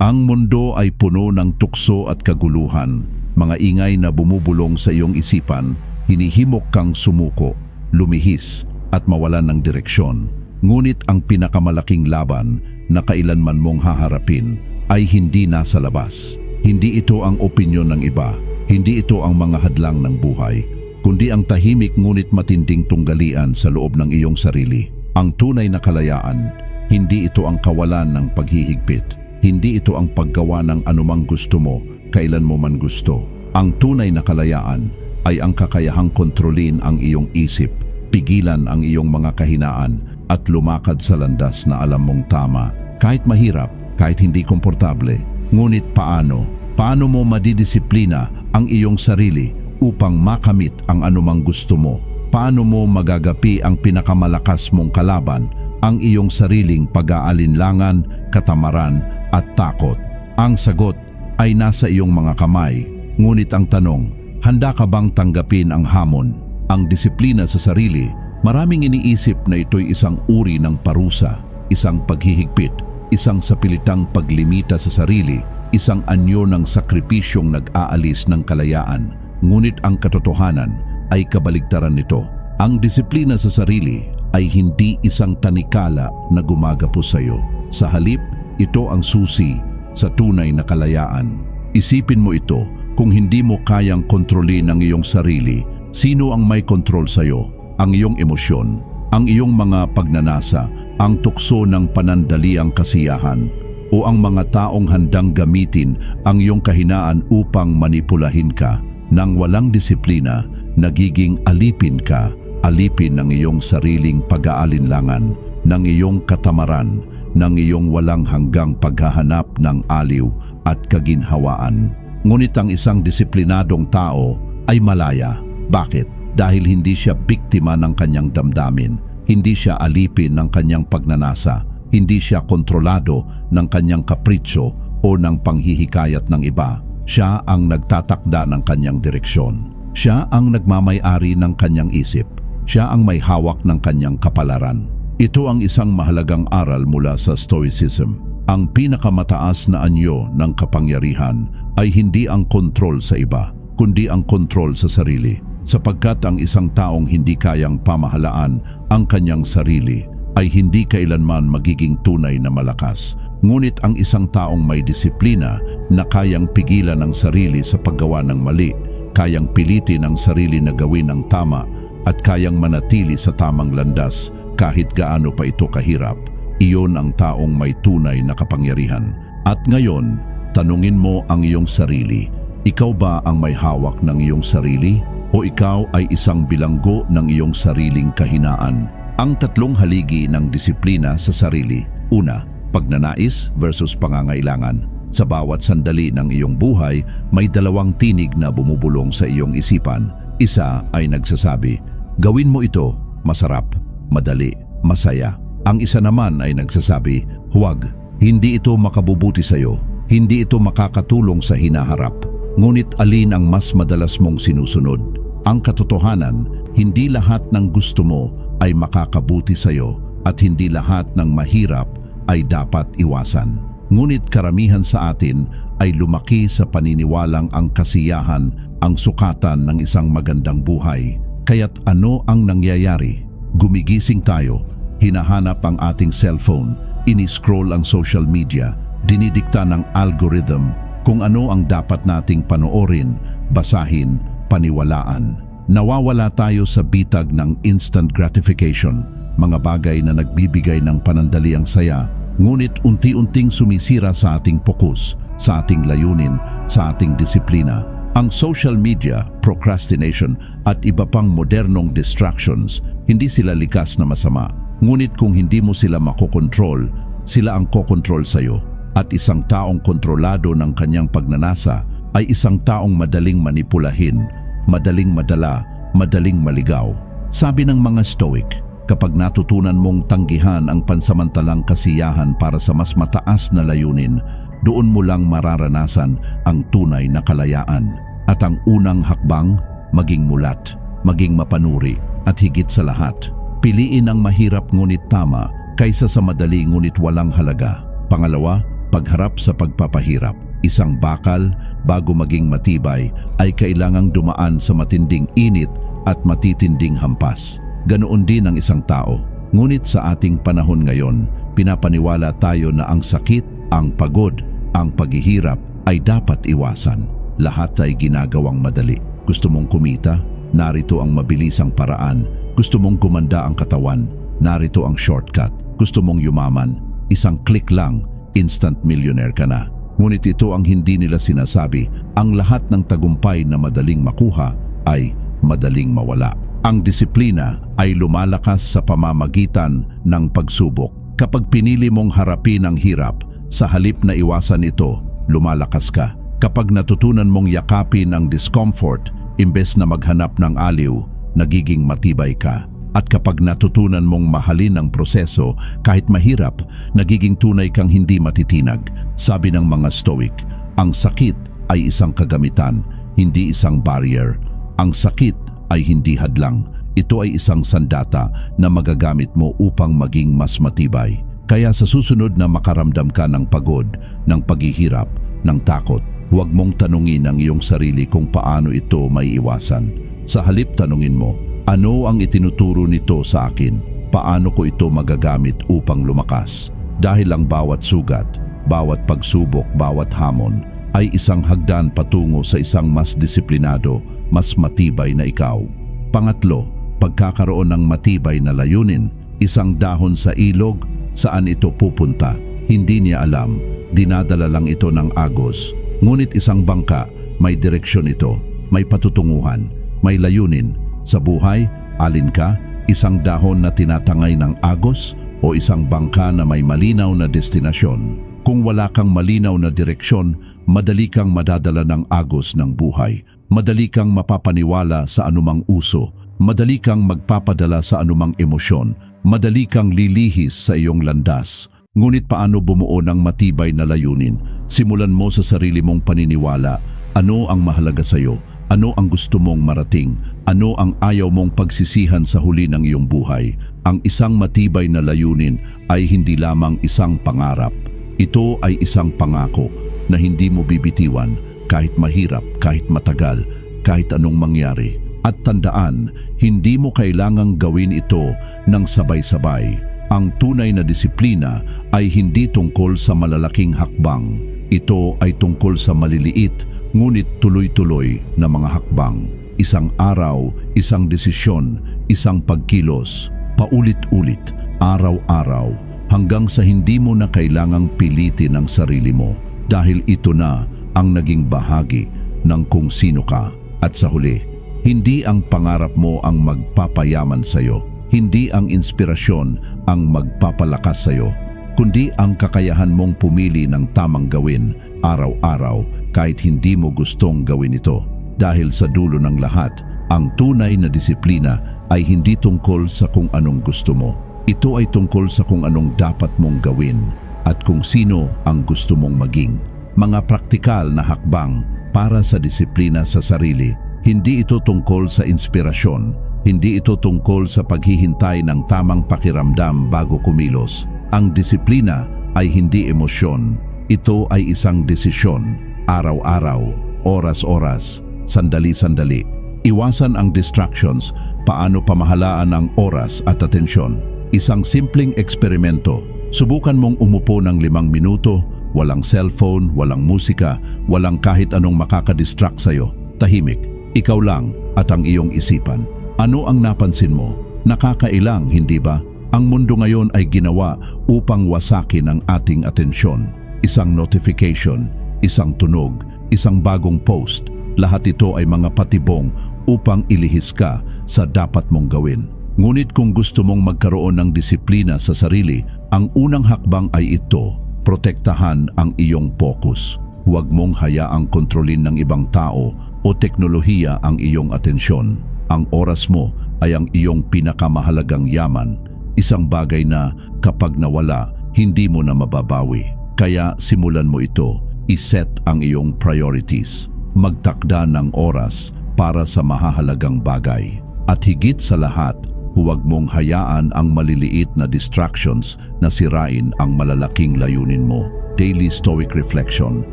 Ang mundo ay puno ng tukso at kaguluhan, mga ingay na bumubulong sa iyong isipan, hinihimok kang sumuko, lumihis at mawalan ng direksyon. Ngunit ang pinakamalaking laban na kailanman mong haharapin ay hindi nasa labas. Hindi ito ang opinyon ng iba, hindi ito ang mga hadlang ng buhay, kundi ang tahimik ngunit matinding tunggalian sa loob ng iyong sarili. Ang tunay na kalayaan, hindi ito ang kawalan ng paghihigpit, hindi ito ang paggawa ng anumang gusto mo, kailan mo man gusto. Ang tunay na kalayaan ay ang kakayahang kontrolin ang iyong isip, pigilan ang iyong mga kahinaan at lumakad sa landas na alam mong tama. Kahit mahirap, kahit hindi komportable, ngunit paano? Paano mo madidisiplina ang iyong sarili upang makamit ang anumang gusto mo? Paano mo magagapi ang pinakamalakas mong kalaban, ang iyong sariling pag-aalinlangan, katamaran at takot? Ang sagot ay nasa iyong mga kamay. Ngunit ang tanong, handa ka bang tanggapin ang hamon? Ang disiplina sa sarili, maraming iniisip na ito'y isang uri ng parusa, isang paghihigpit, isang sapilitang paglimita sa sarili, isang anyo ng sakripisyong nag-aalis ng kalayaan. Ngunit ang katotohanan ay kabaligtaran nito. Ang disiplina sa sarili ay hindi isang tanikala na gumagapos sa iyo. Sa halip, ito ang susi sa tunay na kalayaan. Isipin mo ito, kung hindi mo kayang kontrolin ang iyong sarili, sino ang may kontrol sa iyo? Ang iyong emosyon, ang iyong mga pagnanasa, ang tukso ng panandaliang kasiyahan, o ang mga taong handang gamitin ang iyong kahinaan upang manipulahin ka. Nang walang disiplina, nagiging alipin ka, alipin ng iyong sariling pag-aalinlangan, ng iyong katamaran, ng iyong walang hanggang paghahanap ng aliw at kaginhawaan. Ngunit ang isang disiplinadong tao ay malaya. Bakit? Dahil hindi siya biktima ng kanyang damdamin, hindi siya alipin ng kanyang pagnanasa, hindi siya kontrolado ng kanyang kapritsyo o ng panghihikayat ng iba. Siya ang nagtatakda ng kanyang direksyon. Siya ang nagmamay-ari ng kanyang isip. Siya ang may hawak ng kanyang kapalaran. Ito ang isang mahalagang aral mula sa Stoicism. Ang pinakamataas na anyo ng kapangyarihan ay hindi ang kontrol sa iba, kundi ang kontrol sa sarili. Sapagkat ang isang taong hindi kayang pamahalaan ang kanyang sarili ay hindi kailanman magiging tunay na malakas. Ngunit ang isang taong may disiplina na kayang pigilan ang sarili sa paggawa ng mali, kayang pilitin ang sarili na gawin ang tama at kayang manatili sa tamang landas kahit gaano pa ito kahirap, iyon ang taong may tunay na kapangyarihan. At ngayon, tanungin mo ang iyong sarili, ikaw ba ang may hawak ng iyong sarili o ikaw ay isang bilanggo ng iyong sariling kahinaan? Ang tatlong haligi ng disiplina sa sarili. Una, pagnanais versus pangangailangan. Sa bawat sandali ng iyong buhay, may dalawang tinig na bumubulong sa iyong isipan. Isa ay nagsasabi, gawin mo ito, masarap, madali, masaya. Ang isa naman ay nagsasabi, huwag, hindi ito makabubuti sa iyo, hindi ito makakatulong sa hinaharap. Ngunit alin ang mas madalas mong sinusunod? Ang katotohanan, hindi lahat ng gusto mo ay makakabuti sa iyo at hindi lahat ng mahirap ay dapat iwasan. Ngunit karamihan sa atin ay lumaki sa paniniwalang ang kasiyahan ang sukatan ng isang magandang buhay. Kaya't ano ang nangyayari? Gumigising tayo, hinahanap ang ating cellphone, ini-scroll ang social media, dinidikta ng algorithm kung ano ang dapat nating panoorin, basahin, paniwalaan. Nawawala tayo sa bitag ng instant gratification, mga bagay na nagbibigay ng panandaliang saya, ngunit unti-unting sumisira sa ating pokus, sa ating layunin, sa ating disiplina. Ang social media, procrastination at iba pang modernong distractions, hindi sila likas na masama. Ngunit kung hindi mo sila makokontrol, sila ang kokontrol sa iyo. At isang taong kontrolado ng kanyang pagnanasa ay isang taong madaling manipulahin, madaling madala, madaling maligaw. Sabi ng mga Stoic, kapag natutunan mong tanggihan ang pansamantalang kasiyahan para sa mas mataas na layunin, doon mo lang mararanasan ang tunay na kalayaan. At ang unang hakbang, maging mulat, maging mapanuri, at higit sa lahat, piliin ang mahirap ngunit tama kaysa sa madali ngunit walang halaga. Pangalawa, pagharap sa pagpapahirap. Isang bakal, bago maging matibay, ay kailangang dumaan sa matinding init at matitinding hampas. Ganoon din ang isang tao. Ngunit sa ating panahon ngayon, pinapaniwala tayo na ang sakit, ang pagod, ang paghihirap ay dapat iwasan. Lahat ay ginagawang madali. Gusto mong kumita? Narito ang mabilisang paraan. Gusto mong gumanda ang katawan? Narito ang shortcut. Gusto mong yumaman? Isang click lang, instant millionaire ka na. Ngunit ito ang hindi nila sinasabi. Ang lahat ng tagumpay na madaling makuha ay madaling mawala. Ang disiplina ay lumalakas sa pamamagitan ng pagsubok. Kapag pinili mong harapin ang hirap, sa halip na iwasan ito, lumalakas ka. Kapag natutunan mong yakapin ang discomfort, imbes na maghanap ng aliw, nagiging matibay ka. At kapag natutunan mong mahalin ang proseso, kahit mahirap, nagiging tunay kang hindi matitinag. Sabi ng mga stoic, ang sakit ay isang kagamitan, hindi isang barrier. Ang sakit ay hindi hadlang. Ito ay isang sandata na magagamit mo upang maging mas matibay. Kaya sa susunod na makaramdam ka ng pagod, ng paghihirap, ng takot, huwag mong tanungin ang iyong sarili kung paano ito may iwasan. Sa halip tanungin mo, ano ang itinuturo nito sa akin? Paano ko ito magagamit upang lumakas? Dahil ang bawat sugat, bawat pagsubok, bawat hamon ay isang hagdan patungo sa isang mas disiplinado, mas matibay na ikaw. Pangatlo, pagkakaroon ng matibay na layunin, isang dahon sa ilog, saan ito pupunta. Hindi niya alam, dinadala lang ito ng agos. Ngunit isang bangka, may direksyon ito, may patutunguhan, may layunin. Sa buhay, alin ka, isang dahon na tinatangay ng agos o isang bangka na may malinaw na destinasyon. Kung wala kang malinaw na direksyon, madali kang madadala ng agos ng buhay. Madali kang mapapaniwala sa anumang uso. Madali kang magpapadala sa anumang emosyon. Madali kang lilihis sa iyong landas. Ngunit paano bumuo ng matibay na layunin? Simulan mo sa sarili mong paniniwala. Ano ang mahalaga sa iyo? Ano ang gusto mong marating? Ano ang ayaw mong pagsisihan sa huli ng iyong buhay? Ang isang matibay na layunin ay hindi lamang isang pangarap. Ito ay isang pangako na hindi mo bibitiwan kahit mahirap, kahit matagal, kahit anong mangyari. At tandaan, hindi mo kailangang gawin ito ng sabay-sabay. Ang tunay na disiplina ay hindi tungkol sa malalaking hakbang. Ito ay tungkol sa maliliit ngunit tuloy-tuloy na mga hakbang. Isang araw, isang desisyon, isang pagkilos, paulit-ulit, araw-araw, hanggang sa hindi mo na kailangang pilitin ang sarili mo dahil ito na ang naging bahagi ng kung sino ka. At sa huli, hindi ang pangarap mo ang magpapayaman sa iyo, hindi ang inspirasyon ang magpapalakas sa iyo, kundi ang kakayahan mong pumili ng tamang gawin araw-araw kahit hindi mo gustong gawin ito. Dahil sa dulo ng lahat, ang tunay na disiplina ay hindi tungkol sa kung anong gusto mo. Ito ay tungkol sa kung anong dapat mong gawin at kung sino ang gusto mong maging. Mga praktikal na hakbang para sa disiplina sa sarili. Hindi ito tungkol sa inspirasyon. Hindi ito tungkol sa paghihintay ng tamang pakiramdam bago kumilos. Ang disiplina ay hindi emosyon. Ito ay isang desisyon. Araw-araw, oras-oras, sandali-sandali. Iwasan ang distractions, paano pamahalaan ang oras at atensyon. Isang simpleng eksperimento. Subukan mong umupo ng limang minuto, walang cellphone, walang musika, walang kahit anong makakadistract sa'yo. Tahimik, ikaw lang at ang iyong isipan. Ano ang napansin mo? Nakakailang, hindi ba? Ang mundo ngayon ay ginawa upang wasakin ang ating atensyon. Isang notification, isang tunog, isang bagong post, lahat ito ay mga patibong upang ilihis ka sa dapat mong gawin. Ngunit kung gusto mong magkaroon ng disiplina sa sarili, ang unang hakbang ay ito, protektahan ang iyong focus. Huwag mong hayaang kontrolin ng ibang tao o teknolohiya ang iyong atensyon. Ang oras mo ay ang iyong pinakamahalagang yaman, isang bagay na kapag nawala, hindi mo na mababawi. Kaya simulan mo ito, iset ang iyong priorities, magtakda ng oras para sa mahahalagang bagay. At higit sa lahat, huwag mong hayaan ang maliliit na distractions na sirain ang malalaking layunin mo. daily stoic reflection.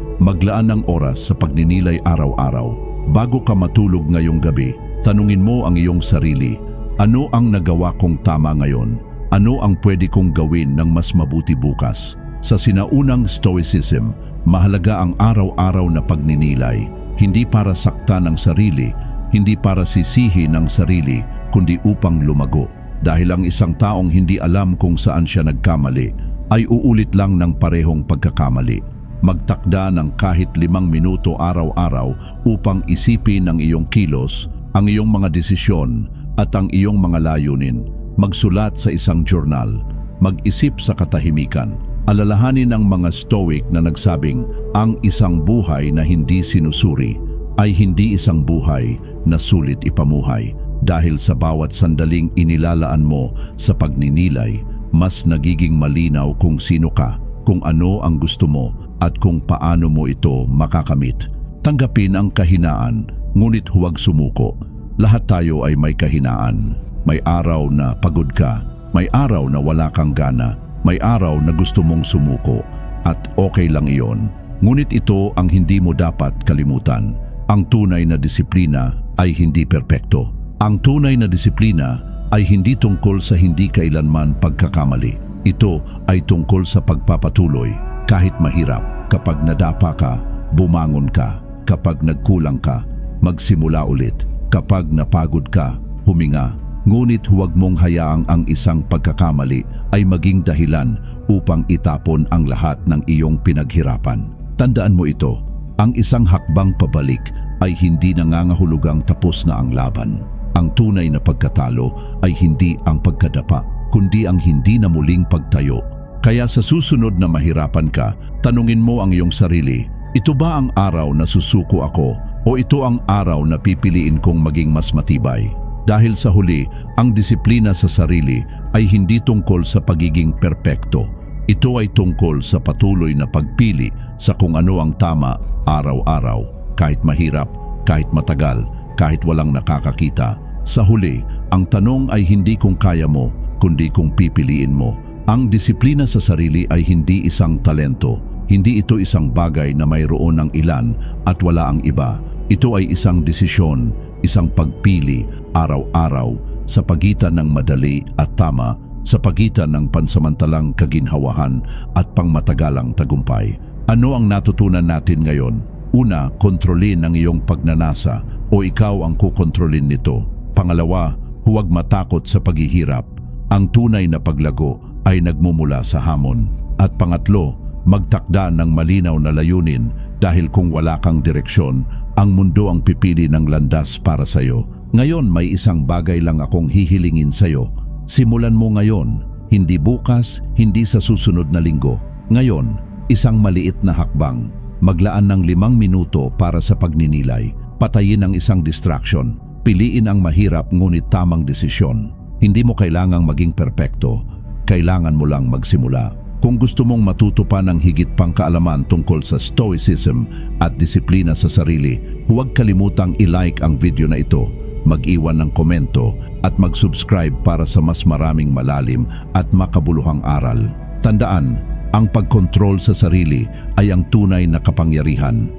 Maglaan ng oras sa pagninilay araw-araw. Bago ka matulog ngayong gabi, tanungin mo ang iyong sarili, ano ang nagawa kong tama ngayon? Ano ang pwede kong gawin ng mas mabuti bukas? Sa sinaunang stoicism, mahalaga ang araw-araw na pagninilay, hindi para sakta ng sarili, hindi para sisihi ng sarili, kundi upang lumago. Dahil ang isang taong hindi alam kung saan siya nagkamali, ay uulit lang ng parehong pagkakamali. Magtakda ng kahit limang minuto araw-araw upang isipin ang iyong kilos, ang iyong mga desisyon at ang iyong mga layunin. Magsulat sa isang journal, mag-isip sa katahimikan. Alalahanin ang mga stoic na nagsabing ang isang buhay na hindi sinusuri ay hindi isang buhay na sulit ipamuhay. Dahil sa bawat sandaling inilalaan mo sa pagninilay, mas nagiging malinaw kung sino ka, kung ano ang gusto mo at kung paano mo ito makakamit. Tanggapin ang kahinaan, ngunit huwag sumuko. Lahat tayo ay may kahinaan. May araw na pagod ka, may araw na wala kang gana, may araw na gusto mong sumuko at okay lang iyon. Ngunit ito ang hindi mo dapat kalimutan. Ang tunay na disiplina ay hindi perpekto. Ang tunay na disiplina ay hindi tungkol sa hindi kailanman pagkakamali. Ito ay tungkol sa pagpapatuloy kahit mahirap. Kapag nadapa ka, bumangon ka. Kapag nagkulang ka, magsimula ulit. Kapag napagod ka, huminga. Ngunit huwag mong hayaang ang isang pagkakamali ay maging dahilan upang itapon ang lahat ng iyong pinaghirapan. Tandaan mo ito, ang isang hakbang pabalik ay hindi nangangahulugang tapos na ang laban. Ang tunay na pagkatalo ay hindi ang pagkadapa, kundi ang hindi na muling pagtayo. Kaya sa susunod na mahirapan ka, tanungin mo ang iyong sarili, ito ba ang araw na susuko ako o ito ang araw na pipiliin kong maging mas matibay? Dahil sa huli, ang disiplina sa sarili ay hindi tungkol sa pagiging perpekto. Ito ay tungkol sa patuloy na pagpili sa kung ano ang tama araw-araw, kahit mahirap, kahit matagal, kahit walang nakakakita. Sa huli, ang tanong ay hindi kung kaya mo, kundi kung pipiliin mo. Ang disiplina sa sarili ay hindi isang talento. Hindi ito isang bagay na mayroon ng ilan at wala ang iba. Ito ay isang desisyon, isang pagpili araw-araw sa pagitan ng madali at tama, sa pagitan ng pansamantalang kaginhawahan at pangmatagalang tagumpay. Ano ang natutunan natin ngayon? Una, kontrolin ang iyong pagnanasa o ikaw ang kukontrolin nito. Pangalawa, huwag matakot sa paghihirap. Ang tunay na paglago ay nagmumula sa hamon. At pangatlo, magtakda ng malinaw na layunin dahil kung wala kang direksyon, ang mundo ang pipili ng landas para sa iyo. Ngayon may isang bagay lang akong hihilingin sa iyo. Simulan mo ngayon, hindi bukas, hindi sa susunod na linggo. Ngayon, isang maliit na hakbang. Maglaan ng limang minuto para sa pagninilay. Patayin ang isang distraction. Piliin ang mahirap ngunit tamang desisyon. Hindi mo kailangang maging perpekto. Kailangan mo lang magsimula. Kung gusto mong matuto pa ng higit pang kaalaman tungkol sa stoicism at disiplina sa sarili, huwag kalimutang i-like ang video na ito, mag-iwan ng komento at mag-subscribe para sa mas maraming malalim at makabuluhang aral. Tandaan, ang pagkontrol sa sarili ay ang tunay na kapangyarihan.